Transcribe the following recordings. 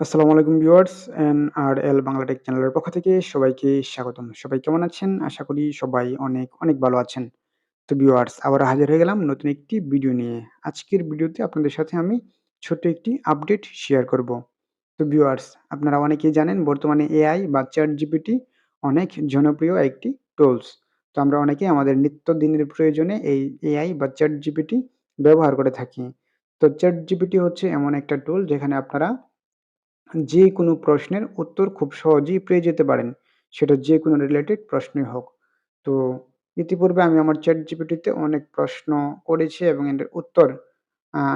আসসালামু আলাইকুম viewers N R L Bangla tech চ্যানেলের পক্ষ থেকে সবাইকে স্বাগতম। সবাই কেমন আছেন? আশা করি সবাই অনেক অনেক ভালো আছেন। তো ভিউয়ার্স, আবার হাজির হয়ে গেলাম নতুন একটি ভিডিও নিয়ে। আজকের ভিডিওতে আপনাদের সাথে আমি ছোট্ট একটি আপডেট শেয়ার করব। তো ভিউয়ার্স, আপনারা অনেকেই জানেন বর্তমানে এআই বা চ্যাট জিপিটি অনেক জনপ্রিয় একটি টুলস তো আমরা অনেকেই আমাদের নিত্যদিনের প্রয়োজনে এই এআই বা চ্যাট জিপিটি ব্যবহার করে থাকি। তো চ্যাট জিপিটি হচ্ছে এমন একটা টুল যেখানে আপনারা যে কোনো প্রশ্নের উত্তর খুব সহজেই পেয়ে যেতে পারেন। সেটা যে কোনো রিলেটেড প্রশ্নই হোক। তো ইতিপূর্বে আমি আমার চ্যাট জিপিটিতে অনেক প্রশ্ন করেছি এবং এর উত্তর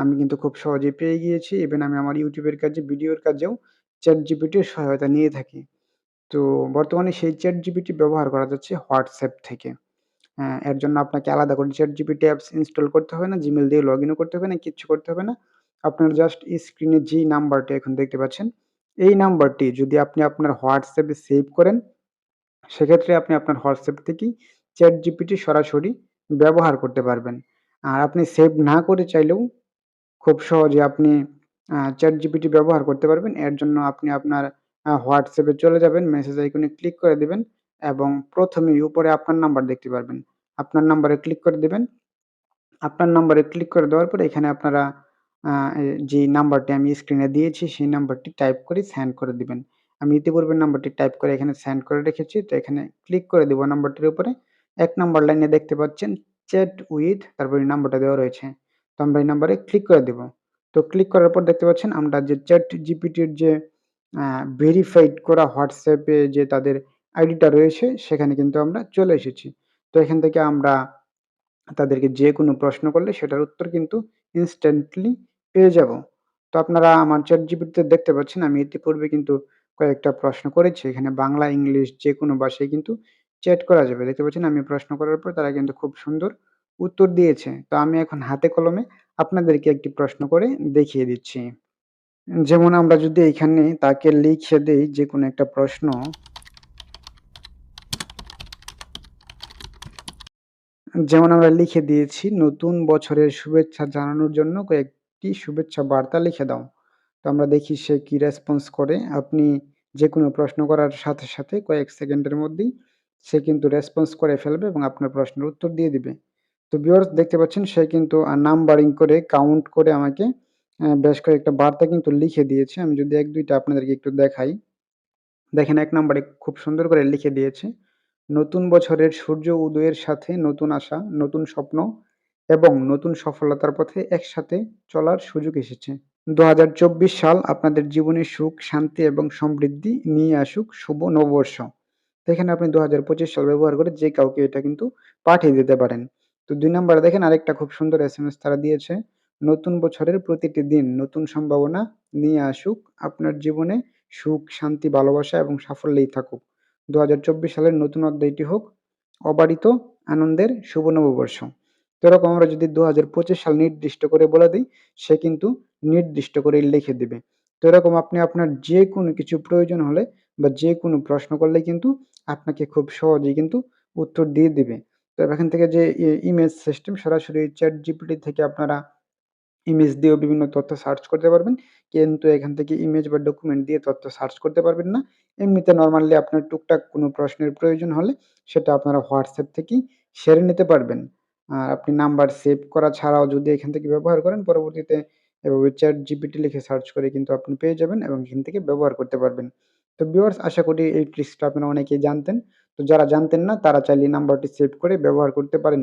আমি কিন্তু খুব সহজেই পেয়ে গিয়েছি। ইভেন আমি আমার ইউটিউবের কাজে, ভিডিওর কাজেও চ্যাট জিপিটির সহায়তা নিয়ে থাকি। তো বর্তমানে সেই চ্যাট জিপিটি ব্যবহার করা যাচ্ছে হোয়াটসঅ্যাপ থেকে। হ্যাঁ এর জন্য আপনাকে আলাদা করে চ্যাট জিপিটি অ্যাপস ইনস্টল করতে হবে না জিমেল দিয়ে লগ করতে হবে না, কিচ্ছু করতে হবে না। আপনার জাস্ট স্ক্রিনে যেই নাম্বারটা এখন দেখতে পাচ্ছেন এই নাম্বারটি যদি আপনি আপনার হোয়াটসঅ্যাপে সেভ করেন, সেক্ষেত্রে আপনি আপনার হোয়াটসঅ্যাপ থেকেই চ্যাট জিপিটি সরাসরি ব্যবহার করতে পারবেন। আর আপনি সেভ না করে চাইলেও খুব সহজে আপনি চ্যাট জিপিটি ব্যবহার করতে পারবেন। এর জন্য আপনি আপনার হোয়াটসঅ্যাপে চলে যাবেন, মেসেজ আইকনে ক্লিক করে দেবেন এবং প্রথমেই উপরে আপনার নাম্বার দেখতে পারবেন। আপনার নাম্বারে ক্লিক করে দেবেন। আপনার নাম্বারে ক্লিক করে দেওয়ার পরে এখানে আপনারা যে নাম্বারটি আমি স্ক্রিনে দিয়েছি, সেই নাম্বারটি টাইপ করে সেন্ড করে দিবেন। আমি ইতিপূর্বে নাম্বারটি টাইপ করে এখানে সেন্ড করে রেখেছি, তো এখানে ক্লিক করে দেবো নাম্বারটির উপরে। এক নাম্বার লাইনে দেখতে পাচ্ছেন, চ্যাট উইথ, তারপর নাম্বারটা দেওয়া রয়েছে। তো আমরা এই নাম্বারে ক্লিক করে দেব। তো ক্লিক করার পর দেখতে পাচ্ছেন, আমরা যে চ্যাট জিপিটির যে ভেরিফাইড করা হোয়াটসঅ্যাপে যে তাদের আইডিটা রয়েছে, সেখানে কিন্তু আমরা চলে এসেছি। তো এখান থেকে আমরা তাদেরকে যে কোনো প্রশ্ন করলে সেটার উত্তর কিন্তু ইনস্ট্যান্টলি পেয়ে যাব। তো আপনারা আমার চ্যাট জিপিটিতে দেখতে পাচ্ছেন, আমি ইতিপূর্বে কিন্তু কয়েকটা প্রশ্ন করেছি। এখানে বাংলা, ইংলিশ যে কোনো ভাষায় কিন্তু চ্যাট করা যাবে। দেখতে পাচ্ছেন, আমি প্রশ্ন করার পর তারা কিন্তু খুব সুন্দর উত্তর দিয়েছে। তো আমি এখন হাতে কলমে আপনাদেরকে একটি প্রশ্ন করে দেখিয়ে দিচ্ছি। যেমন আমরা যদি এখানে তাকে লিখে দেই যে কোনো একটা প্রশ্ন। যেমন আমরা লিখে দিয়েছি, নতুন বছরের শুভেচ্ছা জানানোর জন্য কয়েকটি শুভেচ্ছা বার্তা লিখে দাও। তো আমরা দেখি সে কি রেসপন্স করে। আপনি যে কোনো প্রশ্ন করার সাথে সাথে কয়েক সেকেন্ডের মধ্যেই সে কিন্তু রেসপন্স করে ফেলবে এবং আপনার প্রশ্নের উত্তর দিয়ে দিবে। তো ভিউয়ার্স দেখতে পাচ্ছেন, সে কিন্তু নাম্বারিং করে কাউন্ট করে আমাকে বেশ কয়েকটা বার্তা কিন্তু লিখে দিয়েছে। আমি যদি এক দুইটা আপনাদেরকে একটু দেখাই। দেখেন, এক নাম্বারে খুব সুন্দর করে লিখে দিয়েছে। নতুন বছরের সূর্য উদয়ের সাথে নতুন আশা, নতুন স্বপ্ন এবং নতুন সফলতার পথে একসাথে চলার সুযোগ এসেছে। দু হাজার চব্বিশ সাল আপনাদের জীবনে সুখ, শান্তি এবং সমৃদ্ধি নিয়ে আসুক শুভ নববর্ষ। এখানে আপনি দু হাজার পঁচিশ সাল ব্যবহার করে যে কাউকে এটা কিন্তু পাঠিয়ে দিতে পারেন। তো দুই নম্বরে দেখেন আরেকটা খুব সুন্দর এস এম এস তারা দিয়েছে। নতুন বছরের প্রতিটি দিন নতুন সম্ভাবনা নিয়ে আসুক। আপনার জীবনে সুখ, শান্তি, ভালোবাসা এবং সাফল্যেই থাকুক। দু হাজার চব্বিশ সালের নতুন অধ্যায়টি হোক, অবারিত আনন্দের শুভ নববর্ষ। এরকম আমরা যদি দু হাজার পঁচিশ সাল নির্দিষ্ট করে বলে দিই, সে কিন্তু নির্দিষ্ট করে লিখে দেবে। তো এরকম আপনি আপনার যে কোনো কিছু প্রয়োজন হলে বা যে কোনো প্রশ্ন করলে কিন্তু আপনাকে খুব সহজেই কিন্তু উত্তর দিয়ে দিবে। তো এখান থেকে যে ইমেজ সিস্টেম সরাসরি চ্যাট জিপিটি থেকে আপনারা ইমেজ দিয়েও বিভিন্ন তথ্য সার্চ করতে পারবেন। কিন্তু এখান থেকে ইমেজ বা ডকুমেন্ট দিয়ে তথ্য সার্চ করতে পারবেন না। এমনিতে নর্মালি আপনার টুকটাক কোনো প্রশ্নের প্রয়োজন হলে সেটা আপনারা হোয়াটসঅ্যাপ থেকেই সেরে নিতে পারবেন। আর আপনি নাম্বার সেভ করা ছাড়াও যদি এখান থেকে ব্যবহার করেন, পরবর্তীতে এভাবে চ্যাট জিপিটি লিখে সার্চ করে কিন্তু আপনি পেয়ে যাবেন এবং এখান থেকে ব্যবহার করতে পারবেন। তো ভিউয়ার্স আশা করি এই ট্রিক্সটা আপনারা অনেকেই জানতেন। তো যারা জানতেন না, তারা চাইলে নাম্বারটি সেভ করে ব্যবহার করতে পারেন।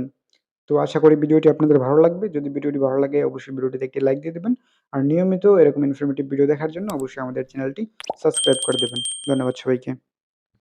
তো আশা করি ভিডিওটি আপনাদের ভালো লাগবে। যদি ভিডিওটি ভালো লাগে, অবশ্যই ভিডিওটিতে একটি লাইক দিয়ে দেবেন। আর নিয়মিত এরকম ইনফরমেটিভ ভিডিও দেখার জন্য অবশ্যই আমাদের চ্যানেলটি সাবস্ক্রাইব করে দেবেন। ধন্যবাদ সবাইকে।